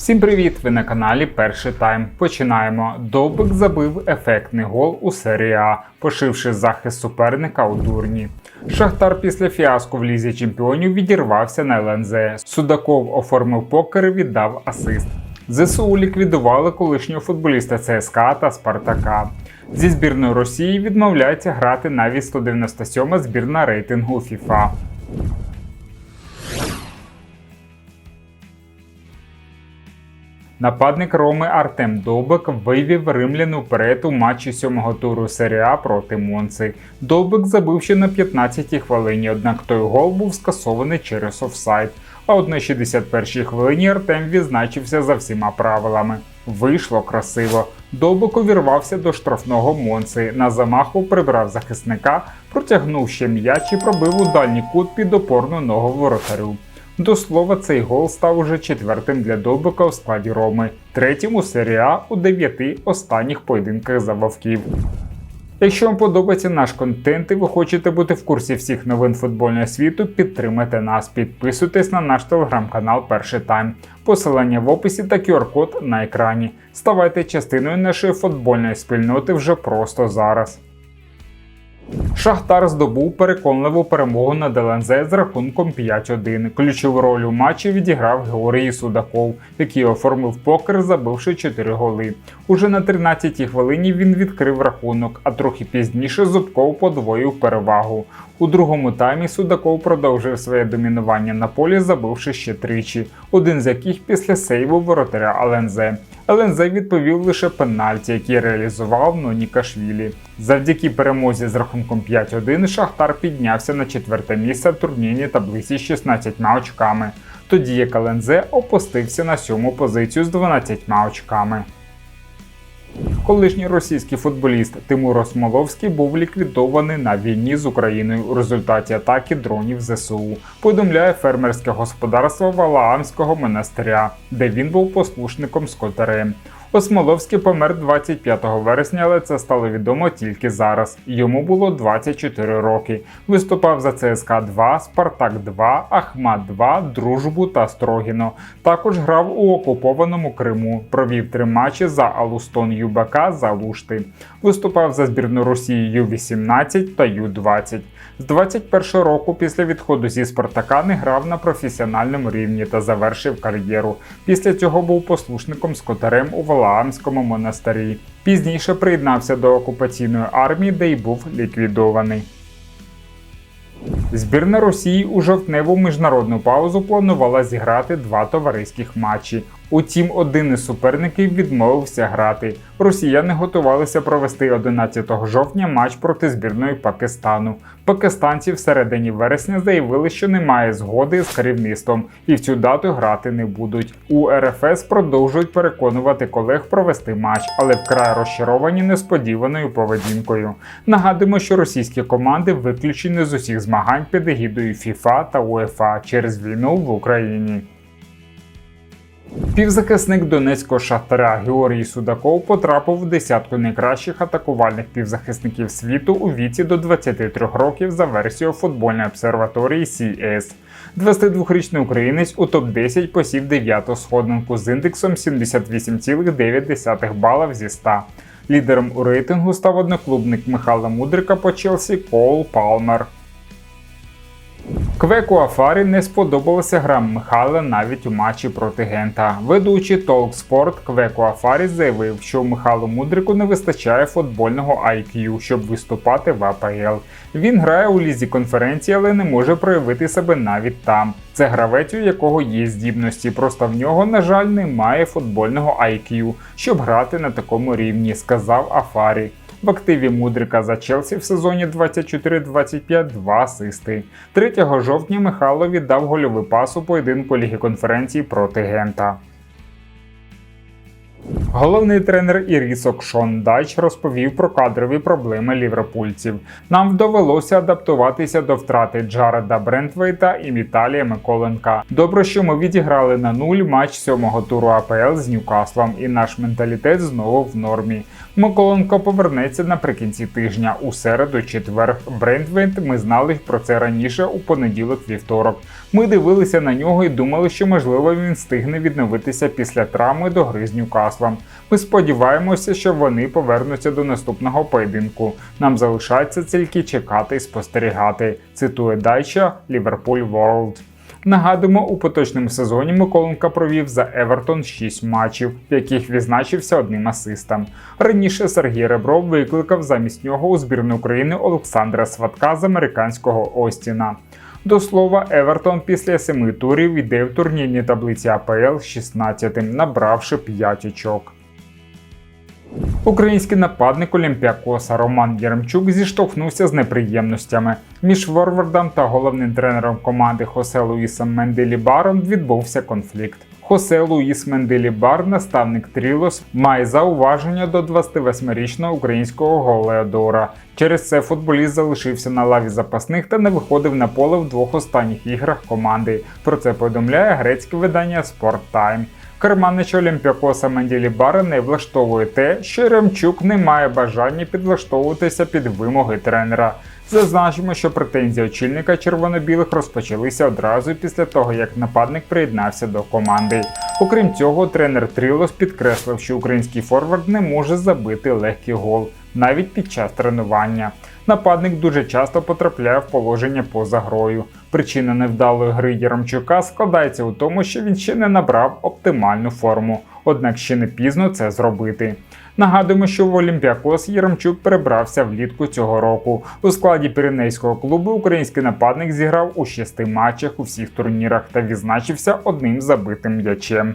Всім привіт! Ви на каналі Перший Тайм. Починаємо. Довбик забив ефектний гол у серії А, пошивши захист суперника у дурні. Шахтар після фіаско в лізі чемпіонів відірвався на ЛНЗ. Судаков оформив покер і віддав асист. ЗСУ ліквідували колишнього футболіста ЦСКА та Спартака. Зі збірною Росії відмовляється грати навіть 197 збірна рейтингу FIFA. Нападник Роми Артем Довбик вивів римлян уперед у матчі сьомого туру серії А проти Монци. Довбик забив ще на 15-й хвилині, однак той гол був скасований через офсайд. А от на 61-й хвилині Артем відзначився за всіма правилами. Вийшло красиво. Довбик увірвався до штрафного Монци. На замаху прибрав захисника, протягнув ще м'яч і пробив у дальній кут під опорну ногу воротарю. До слова, цей гол став уже четвертим для Довбика у складі Роми, третім у серії А у дев'яти останніх поєдинках за вовків. Якщо вам подобається наш контент і ви хочете бути в курсі всіх новин футбольного світу, підтримайте нас, підписуйтесь на наш телеграм-канал Перший Тайм. Посилання в описі та QR-код на екрані. Ставайте частиною нашої футбольної спільноти вже просто зараз. Шахтар здобув переконливу перемогу над ЛНЗ з рахунком 5-1. Ключову роль у матчі відіграв Георгій Судаков, який оформив покер, забивши 4 голи. Уже на 13-й хвилині він відкрив рахунок, а трохи пізніше Зубков подвоїв перевагу. У другому таймі Судаков продовжив своє домінування на полі, забивши ще тричі, один з яких після сейву воротаря ЛНЗ. ЛНЗ відповів лише пенальті, який реалізував Нонікашвілі. Завдяки перемозі з рахунком 5-1 Шахтар піднявся на четверте місце в турнірній таблиці з 16 очками, тоді як ЛНЗ опустився на сьому позицію з 12 очками. Колишній російський футболіст Тимур Осмоловський був ліквідований на війні з Україною у результаті атаки дронів ЗСУ. Повідомляє фермерське господарство Валаамського монастиря, де він був послушником скотарем. Осмоловський помер 25 вересня, але це стало відомо тільки зараз. Йому було 24 роки. Виступав за ЦСКА 2, Спартак 2, Ахмат 2, Дружбу та Строгіно. Також грав у окупованому Криму. Провів три матчі за Алустон ЮБК за Лушти. Виступав за збірну Росії Ю-18 та Ю-20. З 21 року після відходу зі Спартака не грав на професіональному рівні та завершив кар'єру. Після цього був послушником скотарем у Валаамському монастирі. Пізніше приєднався до окупаційної армії, де й був ліквідований. Збірна Росії у жовтневу міжнародну паузу планувала зіграти два товариських матчі. Утім, один із суперників відмовився грати. Росіяни готувалися провести 11 жовтня матч проти збірної Пакистану. Пакистанці в середині вересня заявили, що немає згоди з керівництвом і в цю дату грати не будуть. У РФС продовжують переконувати колег провести матч, але вкрай розчаровані несподіваною поведінкою. Нагадуємо, що російські команди виключені з усіх змагань під егідою ФІФА та УЕФА через війну в Україні. Півзахисник донецького шахтаря Георгій Судаков потрапив в десятку найкращих атакувальних півзахисників світу у віці до 23 років за версією футбольної обсерваторії CS. 22-річний українець у топ-10 посів 9-ту сходинку з індексом 78,9 балів зі 100. Лідером у рейтингу став одноклубник Михайла Мудрика по Челсі Кол Палмер. Квеку Афарі не сподобалася гра Михайла навіть у матчі проти Гента. Ведучий Толкспорт Квеку Афарі заявив, що Михайлу Мудрику не вистачає футбольного IQ, щоб виступати в АПЛ. Він грає у лізі конференції, але не може проявити себе навіть там. Це гравець, у якого є здібності, просто в нього, на жаль, немає футбольного IQ, щоб грати на такому рівні, сказав Афарі. В активі Мудрика за Челсі в сезоні 24-25 два асисти. 3 жовтня Михайло віддав гольовий пас у поєдинку Ліги конференції проти Гента. Головний тренер Ірісок Шон Дач розповів про кадрові проблеми лівропульців. Нам довелося адаптуватися до втрати Джареда Брентвейта і Віталія Миколенка. Добре, що ми відіграли на нуль матч сьомого туру АПЛ з Ньюкаслом, і наш менталітет знову в нормі. Миколенко повернеться наприкінці тижня у середу, четвер. Брентвейт ми знали про це раніше у понеділок, вівторок. Ми дивилися на нього і думали, що можливо він встигне відновитися після травми до гри з Ньюкаслом. Ми сподіваємося, що вони повернуться до наступного поєдинку. Нам залишається тільки чекати і спостерігати. Цитує Дайча Ліверпуль Ворлд. Нагадуємо, у поточному сезоні Миколенко провів за Евертон 6 матчів, в яких відзначився одним асистом. Раніше Сергій Ребров викликав замість нього у збірну України Олександра Сватка з американського Остіна. До слова, Евертон після семи турів іде в турнірній таблиці АПЛ 16, набравши 5 очок. Український нападник Олімпіакоса Роман Єремчук зіштовхнувся з неприємностями. Між Ворвардом та головним тренером команди Хосе Луїсом Менделібаром відбувся конфлікт. Хосе Луїс Менделібар, наставник Трілос, має зауваження до 28-річного українського голеодора. Через це футболіст залишився на лаві запасних та не виходив на поле в двох останніх іграх команди. Про це повідомляє грецьке видання Time. Керманич Олімпіакоса Менділібара не влаштовує те, що Ремчук не має бажання підлаштовуватися під вимоги тренера. Зазначимо, що претензії очільника червоно-білих розпочалися одразу після того, як нападник приєднався до команди. Окрім цього, тренер Трілос підкреслив, що український форвард не може забити легкий гол навіть під час тренування. Нападник дуже часто потрапляє в положення поза грою. Причина невдалої гри Яремчука складається у тому, що він ще не набрав оптимальну форму, однак ще не пізно це зробити. Нагадуємо, що в Олімпіакос Єремчук перебрався влітку цього року. У складі піренейського клубу український нападник зіграв у шести матчах у всіх турнірах та відзначився одним забитим м'ячем.